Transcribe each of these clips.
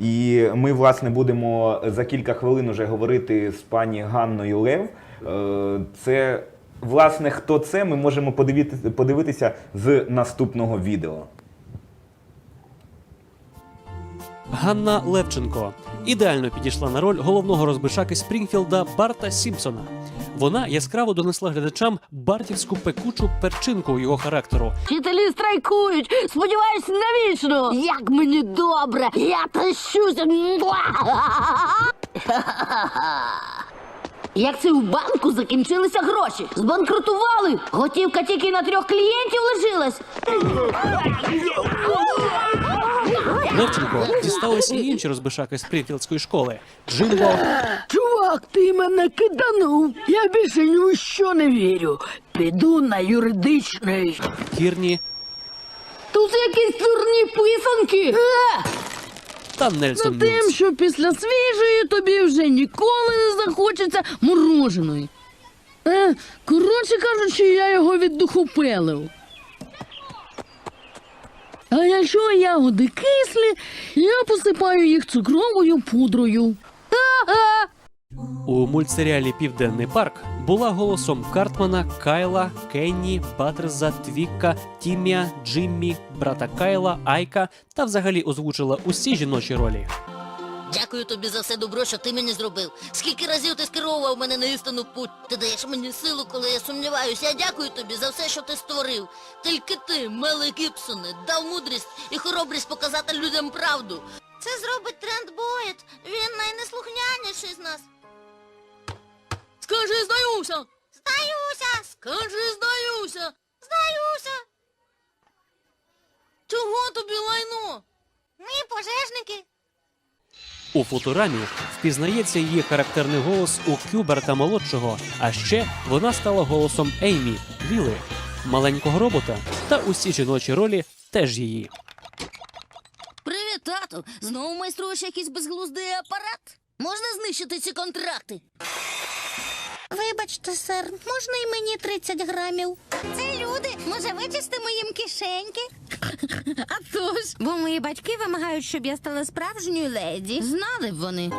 І ми, власне, будемо за кілька хвилин уже говорити з пані Ганною Лев. Е, Це, власне, хто це, ми можемо подивити- подивитися з наступного відео. Ганна Левченко ідеально підійшла на роль головного розбишаки Спрінгфілда Барта Сімпсона. Вона яскраво донесла глядачам бартівську пекучу перчинку його характеру, Вчителі страйкують. Сподіваюсь, навічно. Як мені добре. Я тащуся. Як це у банку закінчилися гроші? Збанкрутували. Готівка тільки на трьох клієнтів лишилась. Левченко дістались і інші розбишаки з Спрінгфілдської школи Джимбо, Чувак, ти мене киданув. Я більше ні у що не вірю. Піду на юридичний. Кірні Тут якісь дурні писанки. та Нельсон Ну, тим, що після свіжої тобі вже ніколи не захочеться мороженої. Е, коротше кажучи, я його віддухопелив. А якщо ягоди кислі, я посипаю їх цукровою пудрою. У мультсеріалі Південний парк була голосом Картмана, Кайла, Кенні, Батерза, Твікка, Тімія, Джиммі, брата Кайла, Айка та взагалі озвучила усі жіночі ролі. Дякую тобі за все добро, що ти мені зробив. Скільки разів ти скеровував мене на істину путь. Ти даєш мені силу, коли я сумніваюся. Я дякую тобі за все, що ти створив. Тільки ти, Меле Гібсоне, дав мудрість і хоробрість показати людям правду. Це зробить тренд Боєт. Він найнеслухняніший з нас. Скажи, здаюся! Здаюся! Скажи, здаюся! Здаюся! Чого тобі лайно? Ми пожежники. У футурамі впізнається її характерний голос у Кюберта молодшого. А ще вона стала голосом Еймі, Віли, маленького робота та усі жіночі ролі теж її. Привіт, тату. Знову майструєш якийсь безглуздий апарат? Можна знищити ці контракти? Вибачте, сер, можна і мені 30 грамів? Це люди. Може, вичистимо їм кишеньки? А то ж, бо мої батьки вимагають, щоб я стала справжньою леді. Знали б вони.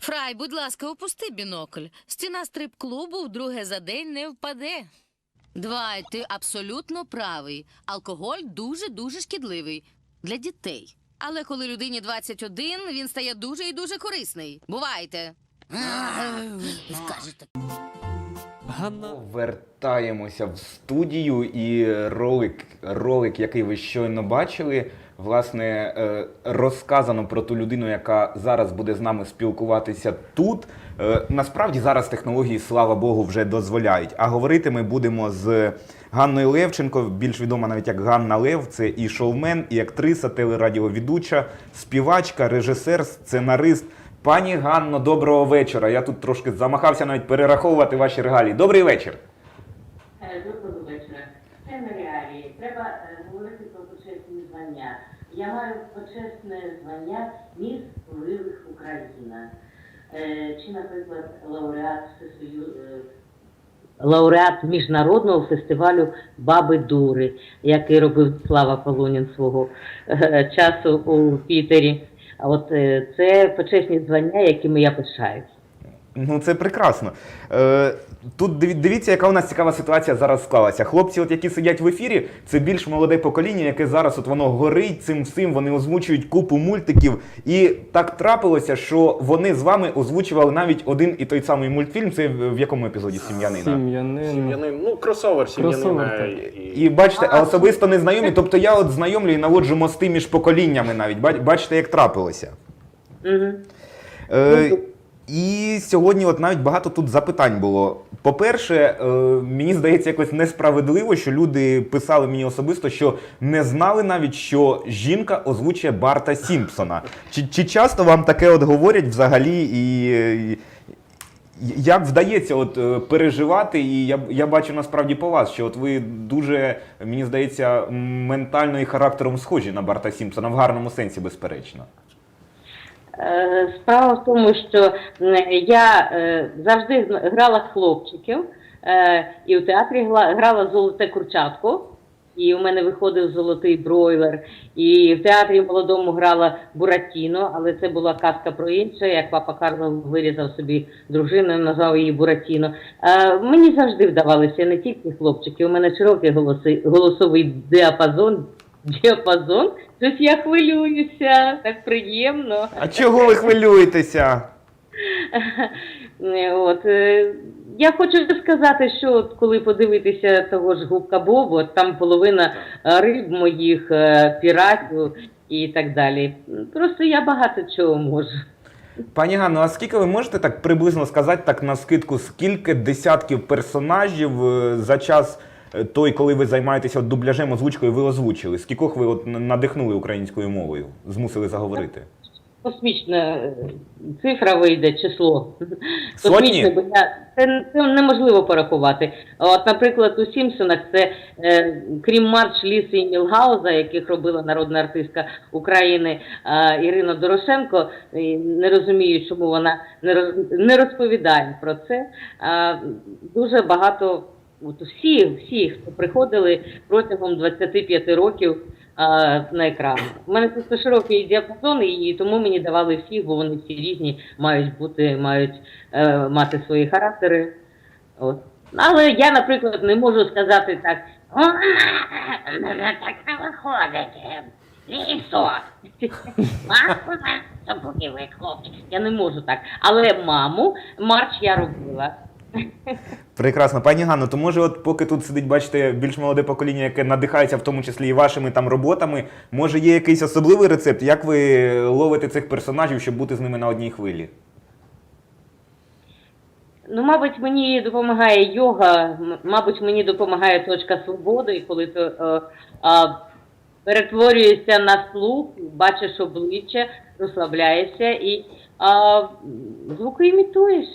Фрай, будь ласка, опусти бінокль. Стіна стрип-клубу вдруге за день не впаде. Двай, ти абсолютно правий. Алкоголь дуже-дуже шкідливий для дітей. Але коли людині 21, він стає дуже і дуже корисний. Бувайте. Скажете. Ганна Вертаємося в студію, і ролик, ролик, який ви щойно бачили, власне, е, розказано про ту людину, яка зараз буде з нами спілкуватися тут. Е, Насправді зараз технології, слава Богу, вже дозволяють. А говорити ми будемо з Ганною Левченко, більш відома навіть як Ганна Лев. Це і шоумен, і актриса, телерадіоведуча, співачка, режисер, сценарист. Пані Ганно, доброго вечора. Я тут трошки замахався навіть перераховувати ваші регалії. Добрий вечір. Е, Доброго вечора. Це не реалії. Треба е, говорити про почесні звання. Я маю почесне звання Міс Впливих Україна. Е, Чи, наприклад, лауреат Всесою. е, Лауреат міжнародного фестивалю Баби Дури, який робив Слава Полонін свого часу у Пітері. А от е, це почесні звання, якими я пишаюся. Ну, це прекрасно. Е, тут дивіться, яка у нас цікава ситуація зараз склалася. Хлопці, от які сидять в ефірі, це більш молоде покоління, яке зараз от воно горить цим всім, вони озвучують купу мультиків. І так трапилося, що вони з вами озвучували навіть один і той самий мультфільм. Це в якому епізоді сім'янина? Сім'янин. Сім'янин, ну кросовер сім'янина. Кросовер, і- І бачите, а особисто не знайомі. Тобто я от знайомлю і наводжу мости між поколіннями навіть. Бач- Бачите, як трапилося. Угу. Е, і сьогодні от навіть багато тут запитань було. По-перше, е, мені здається якось несправедливо, що люди писали мені особисто, що не знали навіть, що жінка озвучує Барта Сімпсона. Чи, чи часто вам таке от говорять взагалі і. Як вдається от е, переживати, і я, я бачу насправді по вас, що от ви дуже, мені здається, ментально і характером схожі на Барта Сімпсона в гарному сенсі, безперечно. Е, Справа в тому, що я е, завжди грала хлопчиків е, і у театрі грала золоте курчатко. і у мене виходив золотий бройлер. І в театрі молодому грала Буратіно, але це була казка про інше, як папа Карло вирізав собі дружину, назвав її Буратіно. Мені завжди вдавалися не тільки хлопчики, у мене широкий голоси, голосовий діапазон. Діапазон? Щось я хвилююся, так приємно. А чого ви хвилюєтеся? От, е, я хочу сказати, що от коли подивитися того ж губка Бобу, там половина е, риб моїх, е, піратів і так далі. Просто я багато чого можу. Пані Ганно, а скільки ви можете так приблизно сказати, так на скидку, скільки десятків персонажів за час той, коли ви займаєтеся от дубляжем, озвучкою, ви озвучили? Скількох ви от надихнули українською мовою, змусили заговорити? Космічна е, цифра вийде, число. Космічне, бо я, це, це неможливо порахувати. От, наприклад, у Сімпсонах це, е, крім Марч Ліси і Мілгауза, яких робила народна артистка України е, Ірина Дорошенко, і не розумію, чому вона не, роз, не розповідає про це. Е, дуже багато, от всі, всі, хто приходили протягом 25 років а, на екран. У мене просто широкий діапазон, і тому мені давали всіх, бо вони всі різні, мають бути, мають е, мати свої характери. От. Але я, наприклад, не можу сказати так. «О, мене так не виходить. Лісо. Маску на поки ви. Я не можу так. Але маму марч я робила. Прекрасно, пані Ганно, то може, от поки тут сидить, бачите, більш молоде покоління, яке надихається в тому числі і вашими там роботами, може є якийсь особливий рецепт, як ви ловите цих персонажів, щоб бути з ними на одній хвилі? Ну, мабуть, мені допомагає йога, мабуть, мені допомагає точка свободи, коли ти е, а, перетворюєшся на слух, бачиш обличчя, розслабляєшся і а, звуки імітуєш.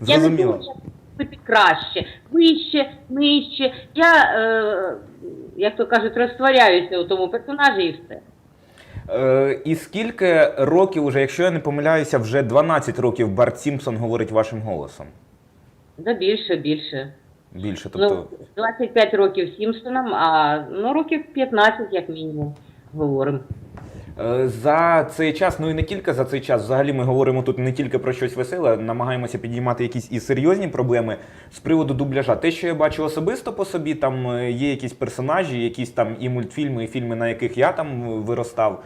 Я не Зрозуміло. думаю, бути краще, вище, нижче. Я, е, як то кажуть, розтворяюся у тому персонажі і все. Е, і скільки років уже, якщо я не помиляюся, вже 12 років Барт Сімпсон говорить вашим голосом? Да більше, більше. Більше, тобто. Ну, 25 років Сімпсонам, а ну, років 15, як мінімум, говоримо. Е, За цей час, ну і не тільки за цей час, взагалі ми говоримо тут не тільки про щось веселе, намагаємося підіймати якісь і серйозні проблеми з приводу дубляжа. Те, що я бачу особисто по собі, там е, є якісь персонажі, якісь там і мультфільми, і фільми, на яких я там виростав,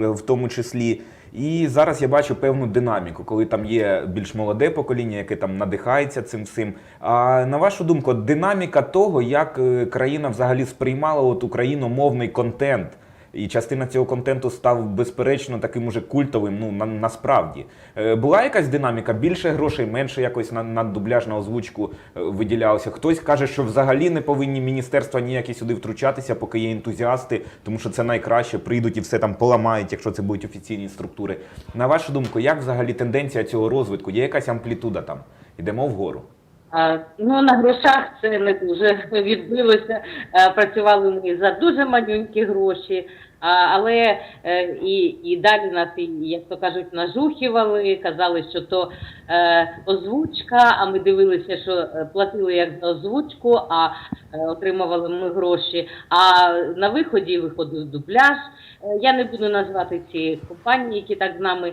е, в тому числі. І зараз я бачу певну динаміку, коли там є більш молоде покоління, яке там надихається цим всім. А на вашу думку, динаміка того, як країна взагалі сприймала от україномовний контент. І частина цього контенту став безперечно таким уже культовим. Ну на, насправді Е, була якась динаміка, більше грошей, менше якось на, на дубляж на озвучку е, виділялося. Хтось каже, що взагалі не повинні міністерства ніякі сюди втручатися, поки є ентузіасти, тому що це найкраще. Прийдуть і все там поламають, якщо це будуть офіційні структури. На вашу думку, як взагалі тенденція цього розвитку? Є якась амплітуда там? Йдемо вгору. А, ну, на грошах це не дуже відбилося. А, працювали ми за дуже малюнькі гроші, але е, і, і далі нас, як то кажуть, нажухівали, казали, що то е, озвучка, а ми дивилися, що е, платили як за озвучку, а отримували ми гроші. А на виході виходив дубляж. Я не буду назвати ці компанії, які так з нами.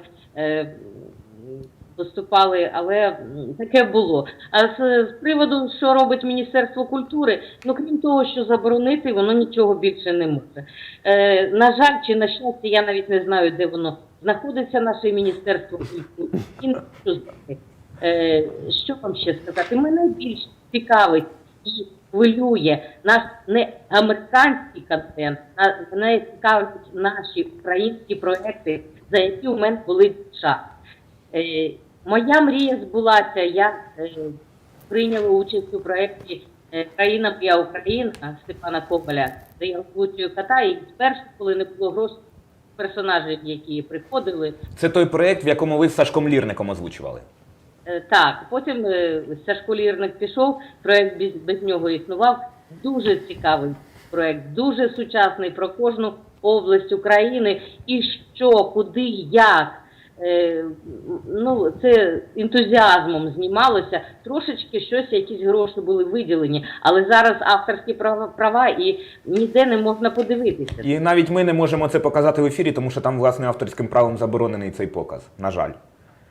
Е, виступали, але таке було. А з, з приводу, що робить Міністерство культури, ну крім того, що заборонити, воно нічого більше не може. Е, на жаль, чи на щастя, я навіть не знаю, де воно знаходиться, наше Міністерство культури. І знати. Е, що вам ще сказати? Мене більш цікавить і хвилює наш не американський контент, а мене цікавлять наші українські проекти, за які у мене були час. Моя мрія збулася. Я е, прийняла участь у проєкті е, Країна моя Україна Степана Коболя, де я озвучую кота, і спершу, коли не було грошей, персонажів, які приходили, Це той проєкт, в якому ви з Сашком Лірником озвучували. Е, Так, потім е, Сашко Лірник пішов, проект без, без нього існував. Дуже цікавий проект, дуже сучасний про кожну область України і що, куди, як. Е, ну, це ентузіазмом знімалося. Трошечки щось, якісь гроші були виділені, але зараз авторські права, права і ніде не можна подивитися. І навіть ми не можемо це показати в ефірі, тому що там, власне, авторським правом заборонений цей показ. На жаль.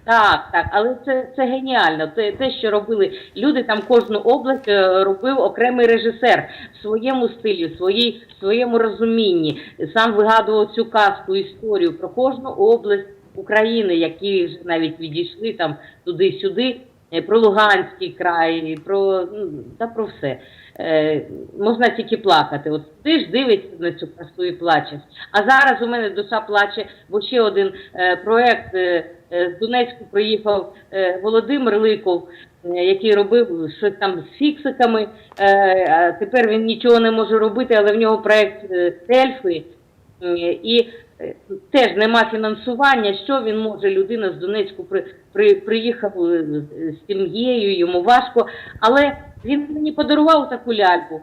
Так, так, але це, це геніально. Те, те, що робили люди, там кожну область е, робив окремий режисер в своєму стилі, в своїй, в своєму розумінні. Сам вигадував цю казку, історію про кожну область України, які навіть відійшли там туди-сюди, е, про Луганський край, про ну, та про все. Е, можна тільки плакати. От ти ж дивишся на цю красу і плачеш. А зараз у мене душа плаче, бо ще один е, проект е, е, з Донецьку приїхав е, Володимир Ликов, е, який робив щось там з фіксиками. А тепер він нічого не може робити, але в нього проект Ельфи. Е, І теж нема фінансування. Що він може? Людина з Донецьку при, при, приїхав е, з сім'єю, йому важко. Але він мені подарував таку ляльку.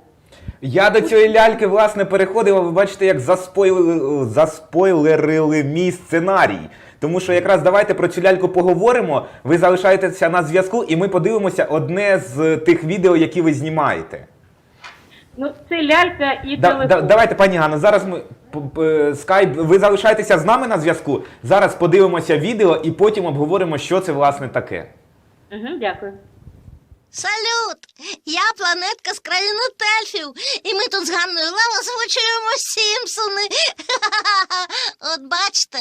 Я до цієї ляльки, власне, переходив, а ви бачите, як заспойлерили, заспойлерили мій сценарій. Тому що якраз давайте про цю ляльку поговоримо. Ви залишаєтеся на зв'язку, і ми подивимося одне з тих відео, які ви знімаєте. Ну, це лялька і Да, телефон. да, давайте, пані Ганно, зараз ми скайп. Ви залишаєтеся з нами на зв'язку. Зараз подивимося відео і потім обговоримо, що це власне таке. Угу, дякую. Салют! Я планетка з країни Тельфів, і ми тут з Ганною Лев озвучуємо Сімпсони. От бачите.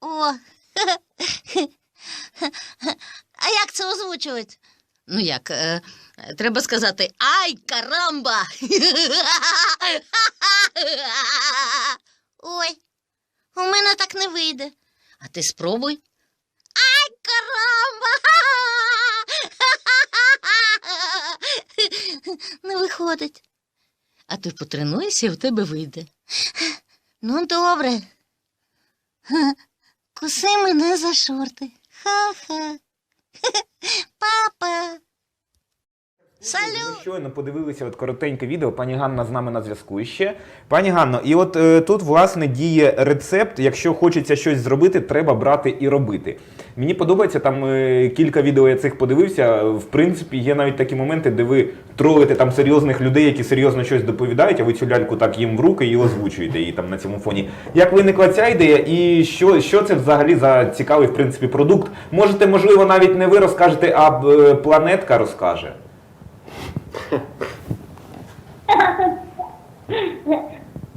О. А як це озвучувати? Ну як, е, треба сказати Ай, карамба! Ой, у мене так не вийде. А ти спробуй. Ай, карамба! Не виходить. А ти потренуйся, і в тебе вийде. Ну, добре. Куси мене за шорти. Ха-ха. Салют. щойно подивилися от коротеньке відео. Пані Ганна з нами на зв'язку іще. Пані Ганно, і от е, тут власне діє рецепт. Якщо хочеться щось зробити, треба брати і робити. Мені подобається там е, кілька відео я цих подивився. В принципі, є навіть такі моменти, де ви тролите там серйозних людей, які серйозно щось доповідають, а ви цю ляльку так їм в руки і озвучуєте її там на цьому фоні. Як виникла ця ідея, і що, що це взагалі за цікавий в принципі продукт? Можете, можливо, навіть не ви розкажете, а е, планетка розкаже.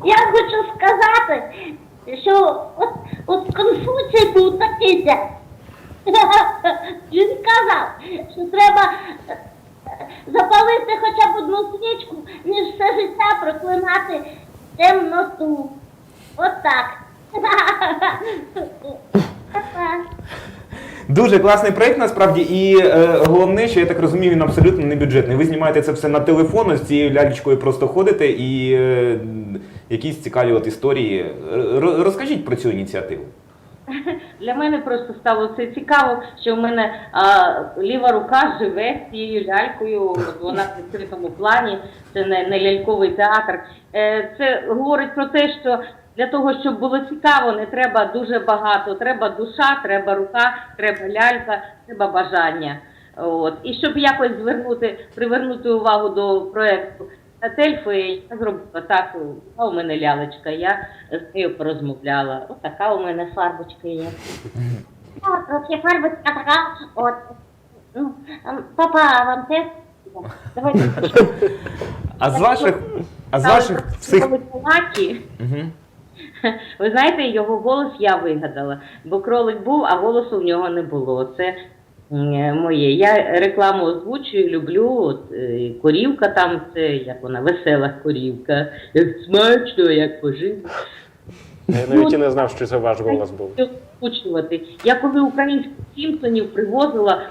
Я хочу сказати, що от, от Конфуцій був такий. же. Він казав, що треба е, запалити хоча б одну свічку, ніж все життя проклинати темноту. От так. Дуже класний проект, насправді, і е, головне, що я так розумію, він абсолютно не бюджетний. Ви знімаєте це все на телефон, з цією лялечкою просто ходите і е, якісь цікаві от історії. Р- розкажіть про цю ініціативу. Для мене просто стало це цікаво, що в мене а, ліва рука живе з цією лялькою, от вона в відкритому плані, це не, не ляльковий театр. Е, це говорить про те, що для того, щоб було цікаво, не треба дуже багато. Треба душа, треба рука, треба лялька, треба бажання. От. І щоб якось звернути, привернути увагу до проекту Тельфи, я зробила так, а у мене лялечка, я з нею порозмовляла. Ось така у мене фарбочка є. От є фарбочка така, от. Ну, ем, папа, вам теж? Давайте А з ваших, а з ваших всіх. Ви знаєте, його голос я вигадала, бо кролик був, а голосу в нього не було. Це моє. Я рекламу озвучую, люблю. От, е, корівка там, це як вона, весела корівка. Як смачно, як поживно. Я навіть і не знав, що це ваш голос був. Я коли українських Сімпсонів привозила,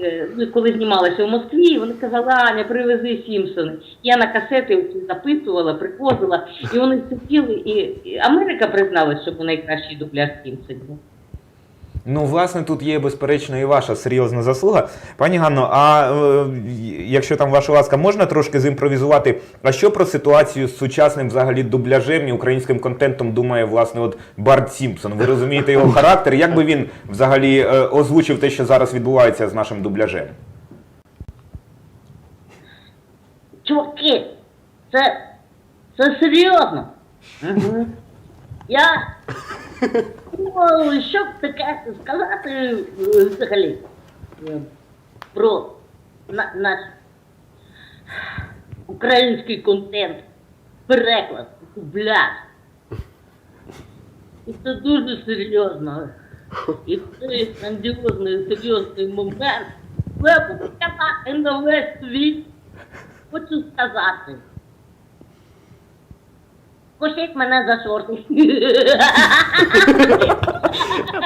е, ну, коли знімалася в Москві, вони казали, Аня, привези Сімпсони. Я на касети записувала, привозила, і вони сиділи, і Америка призналась, що це найкращий дубляж Сімпсонів. Ну, власне, тут є безперечно і ваша серйозна заслуга. Пані Ганно, а е, якщо там ваша ласка, можна трошки зімпровізувати? А що про ситуацію з сучасним взагалі дубляжем і українським контентом думає власне от Барт Сімпсон? Ви розумієте його характер? Як би він взагалі е, озвучив те, що зараз відбувається з нашим дубляжем? Чуваки, це, це серйозно. Я думаю, що б таке сказати е, взагалі е, про на, наш український контент, переклад, дубляж. І це дуже серйозно. І цей грандіозний серйозний момент треба показати на весь світ. Хочу сказати. Пустіть мене за шорти.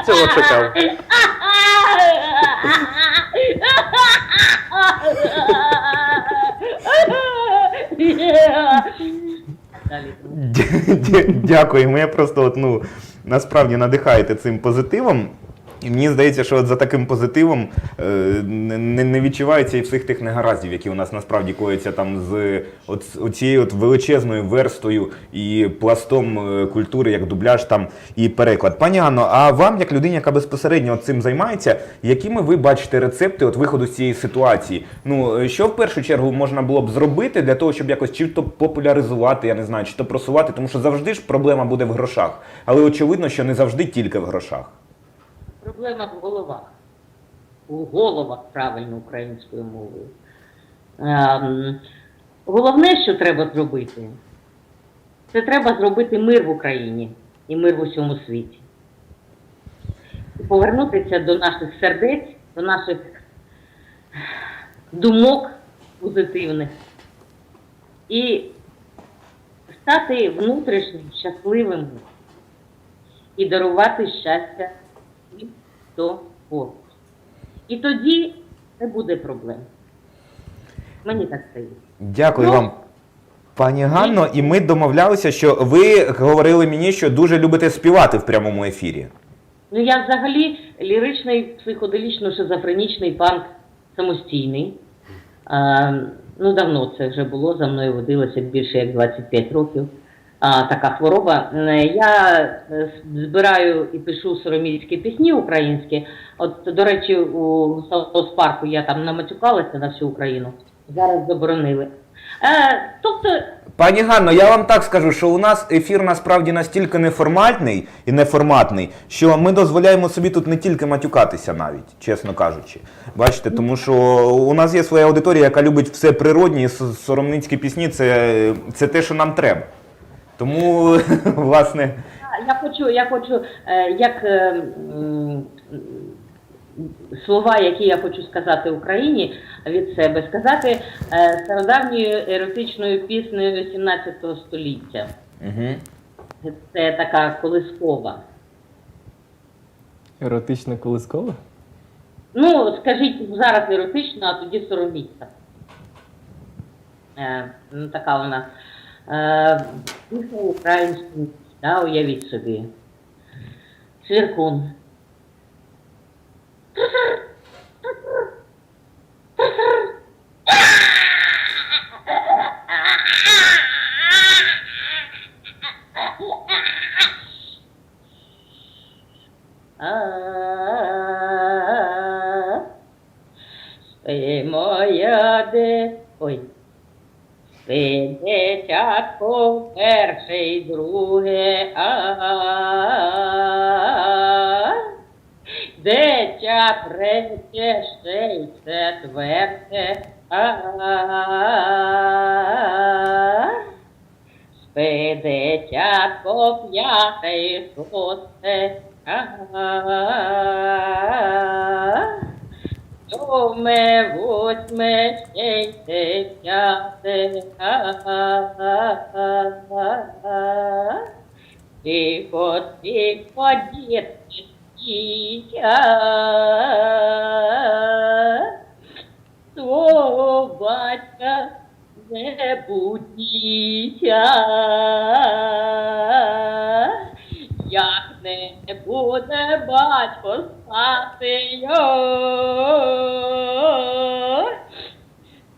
Цього чекав. Дякую. Я просто от, ну, насправді надихаєте цим позитивом. І мені здається, що от за таким позитивом е, не, не- відчувається і всіх тих негараздів, які у нас насправді кояться там з от, оцією от величезною верстою і пластом е, культури, як дубляж там і переклад. Пані Ганно, а вам, як людині, яка безпосередньо цим займається, якими ви бачите рецепти от виходу з цієї ситуації? Ну е, що в першу чергу можна було б зробити для того, щоб якось чи то популяризувати, я не знаю, чи то просувати, тому що завжди ж проблема буде в грошах. Але очевидно, що не завжди тільки в грошах. Проблема в головах. У головах правильно українською мовою. Ем, головне, що треба зробити, це треба зробити мир в Україні і мир в усьому світі. І повернутися до наших сердець, до наших думок позитивних і стати внутрішнім щасливим і дарувати щастя всім, хто. І тоді не буде проблем. Мені так здається. Дякую Ну, вам, пані Ганно. І ми домовлялися, що ви говорили мені, що дуже любите співати в прямому ефірі. Ну я взагалі ліричний, психоделічно-шизофренічний панк самостійний. А, ну, давно це вже було, за мною водилося більше як 25 років. Така хвороба. Я е, збираю і пишу сороміцькі пісні українські. От, до речі, у парку я там наматюкалася на всю Україну. Зараз заборонили. Е, тобто, Пані Ганно, я вам так скажу, що у нас ефір насправді настільки неформальний і неформатний, що ми дозволяємо собі тут не тільки матюкатися навіть, чесно кажучи. Бачите, тому що у нас є своя аудиторія, яка любить все природні, і соромницькі пісні це, це те, що нам треба. Тому, власне, Я хочу, я хочу, е, як е, слова, які я хочу сказати Україні від себе, сказати е, стародавньою еротичною піснею 17 століття. угу. Це така колискова. Еротична колискова? Ну, скажіть зараз еротично, а тоді сороміться. Е, ну, така вона. Е, пісня українською, да, уявіть собі. Цвіркун. Спи моя де. Ой. Спи дитятко перше й друге. А. Дитя третє ще й четверте. А. Спи дитятко п'яте й шосте. А. Сьоме, восьме, ще й Тихо, тихо, дітки, дітя. Свого батька не будіться. Як не буде батько Десятею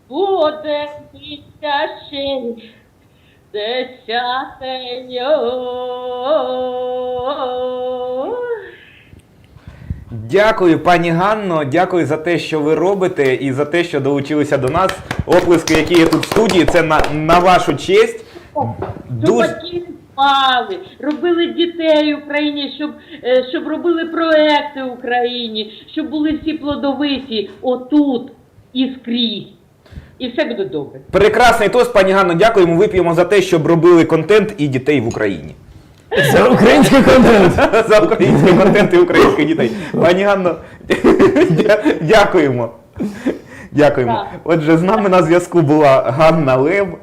буде битися ще десятею. Дякую, пані Ганно. Дякую за те, що ви робите, і за те, що долучилися до нас. Оплески, які є тут в студії, це на, на вашу честь. Дуже спали, робили дітей в Україні, щоб, е, щоб робили проекти в Україні, щоб були всі плодовиті отут і скрізь. І все буде добре. прекрасний тост, пані Ганно. Дякуємо. Вип'ємо за те, щоб робили контент і дітей в Україні. Це український контент. За український контент і українських дітей. Пані Ганно, дякуємо. Дякуємо. Отже, з нами на зв'язку була Ганна Лев,